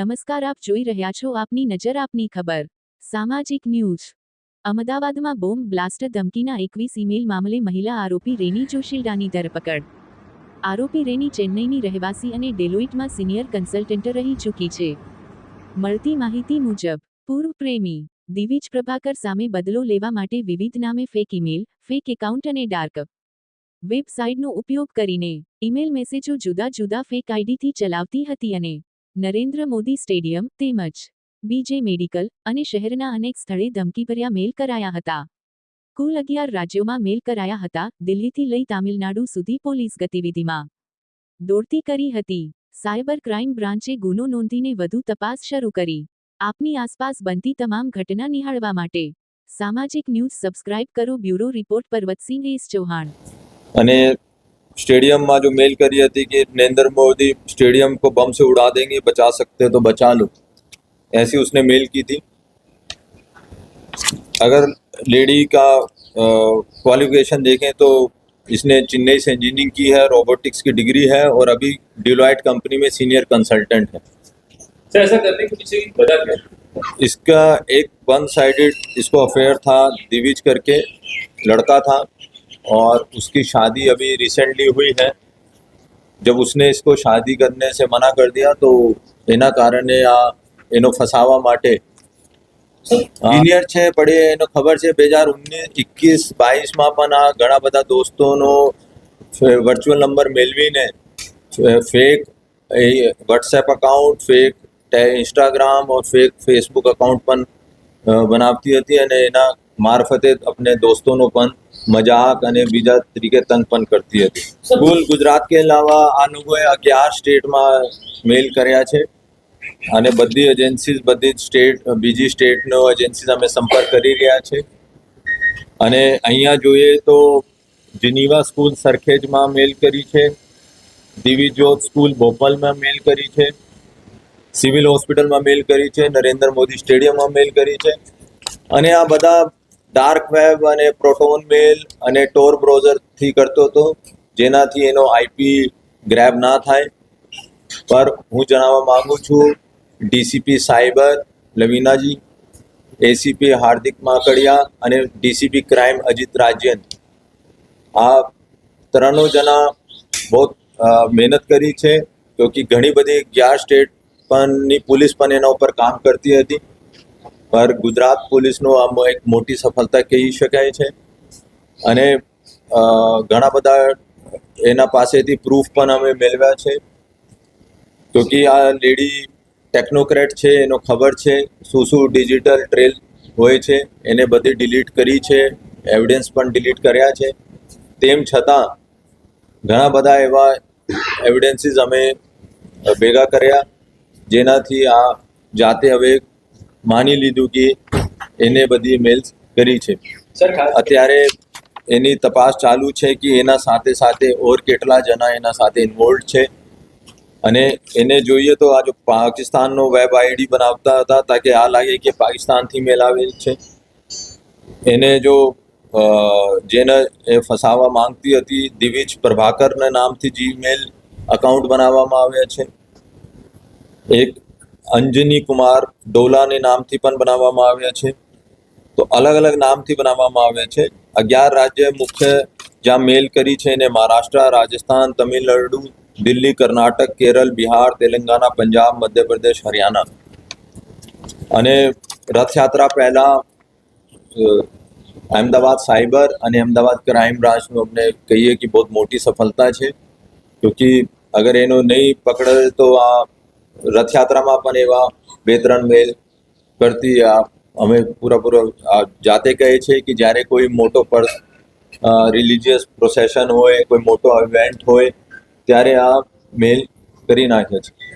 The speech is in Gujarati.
નમસ્કાર, આપ જોઈ રહ્યા છો આપની નજર, આપની ખબર. સામાજિક ન્યૂઝ. અમદાવાદમાં બોમ્બ બ્લાસ્ટ ધમકીના એકવીસ ઈમેલ મામલે મહિલા આરોપી રેની જોશીલડાની ધરપકડ. આરોપી રેની ચેન્નઈની રહેવાસી અને ડેલોઇટમાં સિનિયર કન્સલ્ટન્ટ રહી ચૂકી છે. મળતી માહિતી મુજબ, પૂર્વ પ્રેમી દિવિજ પ્રભાકર સામે બદલો લેવા માટે વિવિધ નામે ફેક ઈમેલ, ફેક એકાઉન્ટ અને ડાર્ક વેબસાઇટનો ઉપયોગ કરીને ઈમેલ મેસેજો જુદા જુદા ફેક આઈડીથી ચલાવતી હતી અને નરેન્દ્ર મોદી સ્ટેડિયમ, તેમજ બીજે મેડિકલ અને શહેરના અનેક સ્થળે ધમકીભર્યા મેલ કરાયા હતા. કુલ અગિયાર રાજ્યોમાં મેલ કરાયા હતા, દિલ્હીથી લઈ તામિલનાડુ સુધી પોલીસ ગતિવિધિમાં. દોડતી કરી હતી. સાયબર ક્રાઇમ બ્રાન્ચે ગુનો નોંધીને વધુ તપાસ શરૂ કરી. આપની આસપાસ બનતી તમામ ઘટના નિહાળવા માટે. સામાજિક ન્યૂઝ સબસ્ક્રાઇબ કરો bureau report Parvatsinh S Chauhan. અને સ્ટેડિયમમાં जो मेल करी थी कि नरेंद्र मोदी स्टेडियम को बम से उड़ा देंगे बचा सकते हो तो बचा लो ऐसी उसने मेल की थी अगर लेडी का क्वालिफिकेशन देखें तो इसने चेन्नई से इंजीनियरिंग की है रोबोटिक्स की डिग्री है और अभी डिलॉयट कंपनी में सीनियर कंसल्टेंट है सर ऐसा करने के पीछे की वजह क्या है? इसका एक वन साइडेड इसको अफेयर था दिविज करके लड़का था और उसकी शादी अभी रिसेंटली हुई है जब उसने इसको शादी करने से मना कर दिया तो એના કારણે આ એનો ફસાવા માટે સિનિયર છે પડે એનો ખબર છે બે હજાર ઓગણીસ એકવીસ બાવીસમાં પણ આ ઘણા બધા દોસ્તોનો વર્ચ્યુઅલ નંબર મેળવીને fake WhatsApp account fake Instagram और ફેક ફેસબુક અકાઉન્ટ પણ અ, બનાવતી હતી અને એના મારફતે અપને દોસ્તોનો પણ મજાક અને બીજા તરીકે તંગ પણ કરતી હતી. કુલ ગુજરાત કે અલાવા આ લોકોએ અગિયાર સ્ટેટમાં મેલ કર્યા છે અને બધી એજન્સીસ બધી સ્ટેટ બીજી સ્ટેટનો એજન્સીઝ અમે સંપર્ક કરી રહ્યા છે. અને અહીંયા જોઈએ તો જીનીવા સ્કૂલ સરખેજમાં મેલ કરી છે. દિવી જ્યોત સ્કૂલ ભોપાલમાં મેલ કરી છે. સિવિલ હોસ્પિટલમાં મેલ કરી છે, નરેન્દ્ર મોદી સ્ટેડિયમમાં મેલ કરી છે. અને આ બધા ડાર્ક વેબ અને પ્રોટોન મેલ અને ટોર બ્રાઉઝરથી કરતો હતો, જેનાથી એનો આઈપી ગ્રેબ ના થાય. પર હું જણાવવા માંગુ છું DCP cyber, Lavinaji ACP Hardik Makadia અને ડીસીપી ક્રાઇમ અજીત રાજ્યન. આ ત્રણો જણા બહુ મહેનત કરી છે કે ઘણી બધી અગિયાર સ્ટેટ પણની પોલીસ પણ એના ઉપર કામ કરતી હતી. પર ગુજરાત પોલીસનો આમ એક મોટી સફળતા કહી શકાય છે. અને ઘણા બધા એના પાસેથી પ્રૂફ પણ અમે મેળવ્યા છે. કે આ લેડી ટેકનોક્રેટ છે, એનો ખબર છે, શું શું ડિજિટલ ટ્રેલ હોય છે, એને બધી ડિલીટ કરી છે એવિડન્સ પણ ડિલીટ કર્યા છે. તેમ છતાં, ઘણા બધા એવા એવિડન્સીસ અમે ભેગા કર્યા. જેનાથી આ જાતે હવે માની લીધું કે એને બધી મેલ્સ કરી છે. અત્યારે એની તપાસ ચાલુ છે કે એના સાથે સાથે ઓર કેટલા જણા એના સાથે ઇન્વોલ્વ છે. અને એને જોઈએ તો આ જો પાકિસ્તાનનો વેબ આઈડી બનાવતા હતા તાકે આ લાગે કે પાકિસ્તાનથી મેલ આવેલ છે. એને જો જેને એ ફસાવા માંગતી હતી દિવિજ પ્રભાકરના નામથી જીમેલ અકાઉન્ટ બનાવવામાં આવ્યા છે. એક અંજની કુમાર ડોલાને નામથી પણ બનાવવામાં આવ્યા છે. તો અલગ અલગ નામથી બનાવવામાં આવ્યા છે. અગિયાર રાજ્ય મુખ્ય જ્યાં મેલ કરી છે એને મહારાષ્ટ્ર, રાજસ્થાન, તમિલનાડુ, દિલ્હી, કર્ણાટક, કેરળ, બિહાર તેલંગાના પંજાબ, મધ્યપ્રદેશ, હરિયાણા. અને રથયાત્રા પહેલાં અમદાવાદ સાયબર અને અમદાવાદ ક્રાઇમ બ્રાન્ચનું અમને કહીએ કે બહુ મોટી સફળતા છે. ક્યોંકि અગર એનો નહીં પકડે તો આ રથયાત્રામાં પણ એવા બે ત્રણ મેલ કરતી આ અમે પૂરેપૂરો જાતે કહે છે કે જ્યારે કોઈ મોટો પર રિલિજિયસ પ્રોસેશન હોય, કોઈ મોટો ઇવેન્ટ હોય, ત્યારે આ મેલ કરી નાખે છે.